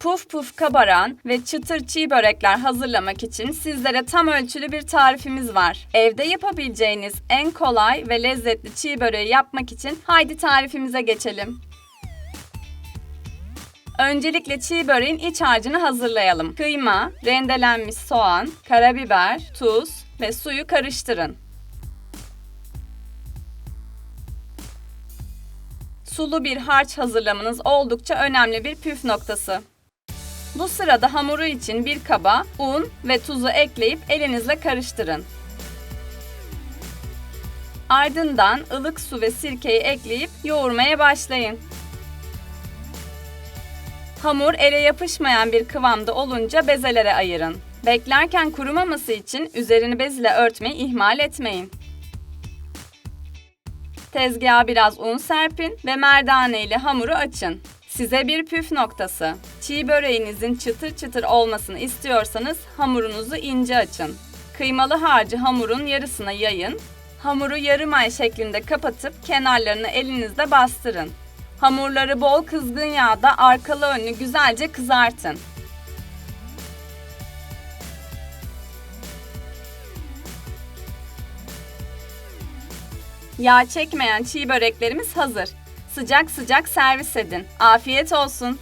Puf puf kabaran ve çıtır çiğ börekler hazırlamak için sizlere tam ölçülü bir tarifimiz var. Evde yapabileceğiniz en kolay ve lezzetli çiğ böreği yapmak için haydi tarifimize geçelim. Öncelikle çiğ böreğin iç harcını hazırlayalım. Kıyma, rendelenmiş soğan, karabiber, tuz ve suyu karıştırın. Sulu bir harç hazırlamanız oldukça önemli bir püf noktası. Bu sırada hamuru için bir kaba un ve tuzu ekleyip elinizle karıştırın. Ardından ılık su ve sirkeyi ekleyip yoğurmaya başlayın. Hamur ele yapışmayan bir kıvamda olunca bezelere ayırın. Beklerken kurumaması için üzerini bez ile örtmeyi ihmal etmeyin. Tezgaha biraz un serpin ve merdane ile hamuru açın. Size bir püf noktası. Çiğ böreğinizin çıtır çıtır olmasını istiyorsanız hamurunuzu ince açın. Kıymalı harcı hamurun yarısına yayın. Hamuru yarım ay şeklinde kapatıp kenarlarını elinizle bastırın. Hamurları bol kızgın yağda arkalı önlü güzelce kızartın. Yağ çekmeyen çiğ böreklerimiz hazır. Sıcak sıcak servis edin. Afiyet olsun.